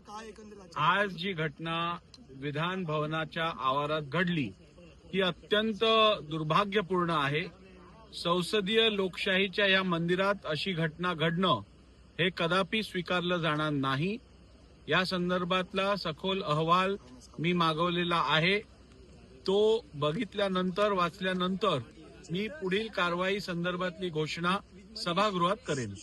काय आज जी घटना विधान भवनाच्या आवारात घडली ती अत्यंत दुर्भाग्यपूर्ण आहे. संसदीय लोकशाहीच्या या मंदिरात अशी घटना घडणं हे कदापि स्वीकारलं जाणार नाही. या संदर्भातला सखोल अहवाल मी मागवलेला आहे. तो बघितल्यानंतर वाचल्यानंतर मी पुढील कारवाई संदर्भातली घोषणा सभागृहात करेन.